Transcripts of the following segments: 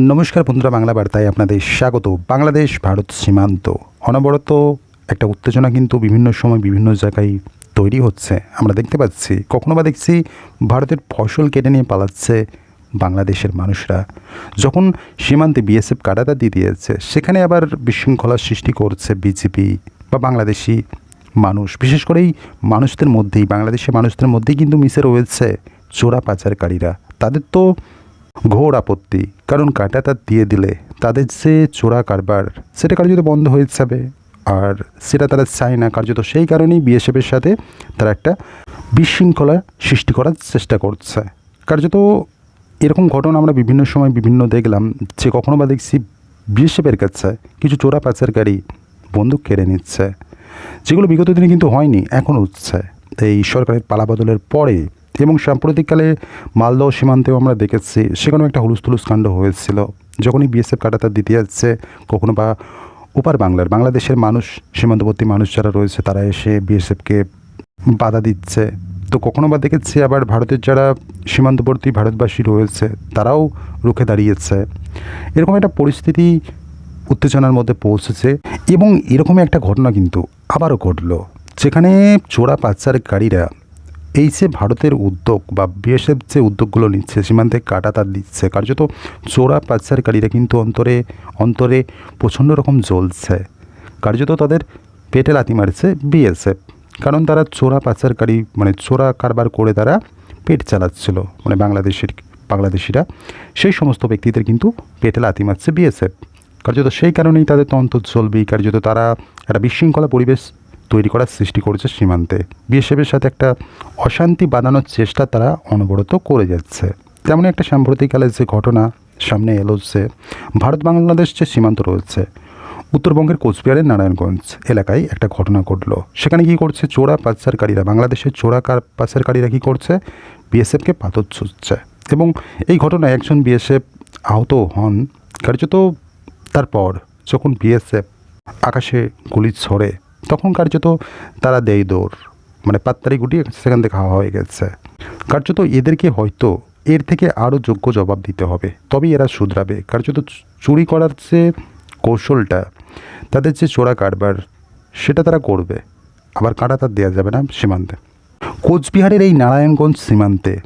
নমস্কার বন্ধুরা, বাংলা বার্তায় আপনাদের স্বাগত। বাংলাদেশ, ভারত সীমান্ত। অনবরত একটা উত্তেজনা কিন্তু বিভিন্ন সময় বিভিন্ন জায়গায় তৈরি হচ্ছে। আমরা দেখতে পাচ্ছি, কখনো বা দেখছি ভারতের ফসল কেটে নিয়ে পালাচ্ছে বাংলাদেশের মানুষরা। যখন সীমান্তে বিএসএফ কাটাতা দিয়ে দিয়েছে, সেখানে আবার বিশৃঙ্খলার সৃষ্টি করছে বিজেপি বা বাংলাদেশি মানুষ। বিশেষ করে এই মানুষদের মধ্যেই, বাংলাদেশের মানুষদের মধ্যেই কিন্তু মিশে রয়েছে চোরা পাচারকারীরা তাদের তো ঘোর আপত্তি, কারণ কাটা তার দিয়ে দিলে তাদের যে চোরা কারবার, সেটা কার্যত বন্ধ হয়ে যাবে। আর সেটা তারা চায় না, কার্যত সেই কারণেই বিএসএফের সাথে তারা একটা বিশৃঙ্খলা সৃষ্টি করার চেষ্টা করছে। কার্যত এরকম ঘটনা আমরা বিভিন্ন সময় বিভিন্ন দেখলাম, যে কখনো বা দেখছি বিএসএফের কাছে কিছু চোরা পাচারকারী বন্দুক কেড়ে নিচ্ছে, যেগুলো বিগত দিনে কিন্তু হয়নি, এখন হচ্ছে এই সরকারের পালাবদলের পরে এবং সাম্প্রতিককালে মালদহ সীমান্তেও আমরা দেখেছি, সেখানেও একটা হুলুস তুলুস কাণ্ড হয়েছিল। যখনই বিএসএফ কাটাতার দিতে যাচ্ছে, কখনো বা ওপার বাংলার, বাংলাদেশের মানুষ, সীমান্তবর্তী মানুষ যারা রয়েছে, তারা এসে বিএসএফকে বাধা দিচ্ছে। তো কখনো বা দেখেছি আবার ভারতের যারা সীমান্তবর্তী ভারতবাসী রয়েছে, তারাও রুখে দাঁড়িয়েছে। এরকম একটা পরিস্থিতি উত্তেজনার মধ্যে পৌঁছেছে এবং এরকমই একটা ঘটনা কিন্তু আবারও ঘটলো। যেখানে চোরা পাচারকারীরা এই যে ভারতের উদ্যোগ বা বিএসএফ যে উদ্যোগগুলো নিচ্ছে, সীমান্তে কাটা তার দিচ্ছে, কার্যত চোরা পাচারকারীরা কিন্তু অন্তরে অন্তরে প্রচণ্ড রকম জ্বলছে। কার্যত তাদের পেটে লাথি মারছে বিএসএফ, কারণ তারা চোরা পাচারকারী মানে চোরা কারবার করে তারা পেট চালাচ্ছিল মানে বাংলাদেশের, বাংলাদেশিরা। সেই সমস্ত ব্যক্তিদের কিন্তু পেটে লাথি মারছে বিএসএফ। কার্যত সেই কারণেই তাদের তন্ত্র চলবেই কার্যত তারা একটা বিশৃঙ্খলা পরিবেশ তৈরি করার সৃষ্টি করেছে সীমান্তে। বিএসএফের সাথে একটা অশান্তি বাঁধানোর চেষ্টা তারা অনবরত করে যাচ্ছে। তেমনই একটা সাম্প্রতিককালে যে ঘটনা সামনে এলো যে ভারত বাংলাদেশ যে সীমান্ত রয়েছে, উত্তরবঙ্গের কোচবিহারের নারায়ণগঞ্জ এলাকায় একটা ঘটনা ঘটলো। সেখানে কি করছে চোরা পাচারকারীরা? বাংলাদেশের চোরা কার পাচারকারীরা কী করছে? বিএসএফকে পাথর ছুটছে এবং এই ঘটনায় একজন বিএসএফ আহত হন। কার্যত তারপর যখন বিএসএফ আকাশে গুলি ছড়ে তখন কার্যত তারা দেয় দৌড়। মানে পাত্তারি গুটিয়ে সেখান থেকে খাওয়া হয়ে গেছে। কার্যত এদেরকে হয়তো এর থেকে আরও যোগ্য জবাব দিতে হবে। তবেই এরা শুধরাবে। কার্যত চুরি করার যে কৌশলটা, তাদের যে চোরা কারবার, সেটা তারা করবে। আবার কাটা তার দেওয়া যাবে না, সীমান্তে। কোচবিহারের এই নারায়ণগঞ্জ সীমান্তে,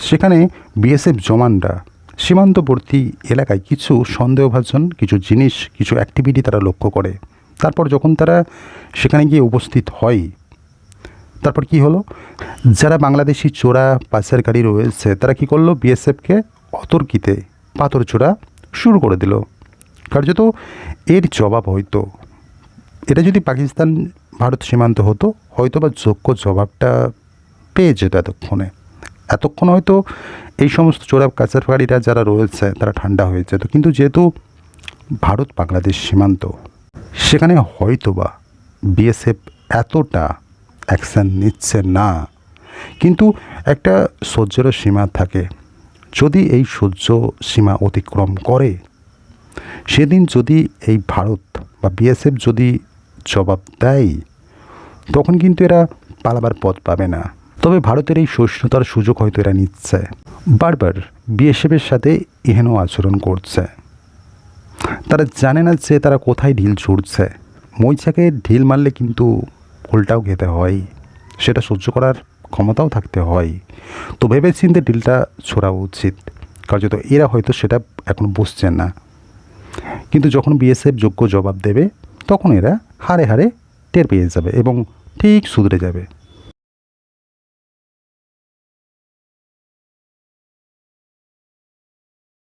সেখানে বিএসএফ জওয়ানরা সীমান্তবর্তী এলাকায় কিছু সন্দেহভাজন, কিছু জিনিস, কিছু অ্যাক্টিভিটি তারা লক্ষ্য করে। তারপর যখন তারা সেখানে গিয়ে উপস্থিত হয়, তারপর কি হলো? যারা বাংলাদেশি চোরা পাচারকারী রয়েছে, তারা কি করল? বিএসএফকে অতর্কিতে পাথর চোরা শুরু করে দিল। কার্যত এর জবাব হয়তো, এটা যদি পাকিস্তান ভারত সীমান্ত হতো হয়তো বা যোগ্য জবাবটা পেয়ে যেত এতক্ষণে। এতক্ষণ হয়তো এই সমস্ত চোরা কাচারকারীরা যারা রয়েছে, তারা ঠান্ডা হয়ে যেত। কিন্তু যেহেতু ভারত বাংলাদেশ সীমান্ত সেখানে হয়তো বা বিএসএফ এতটা অ্যাকশান নিচ্ছে না। কিন্তু একটা সহ্যেরও সীমা থাকে। যদি এই সহ্য সীমা অতিক্রম করে, সেদিন যদি এই ভারত বা বিএসএফ যদি জবাব দেয়, তখন কিন্তু এরা পালাবার পথ পাবে না। তবে ভারতের এই সহিষ্ণুতার সুযোগ হয়তো এরা নিচ্ছে। বারবার বিএসএফের সাথে এহেন আচরণ করছে। তারা জানে না যে তারা কোথায় ঢিল ছুটছে। মইচাকে ঢিল মারলে কিন্তু ফুলটাও খেতে হয়, সেটা সহ্য করার ক্ষমতাও থাকতে হয়। তো ভেবে চিনতে ঢিলটা ছোড়া উচিত। কার্যত এরা হয়তো সেটা এখন বুঝছেন না। কিন্তু যখন বিএসএফ যোগ্য জবাব দেবে, তখন এরা হারে হারে টের পেয়ে যাবে এবং ঠিক সুধরে যাবে।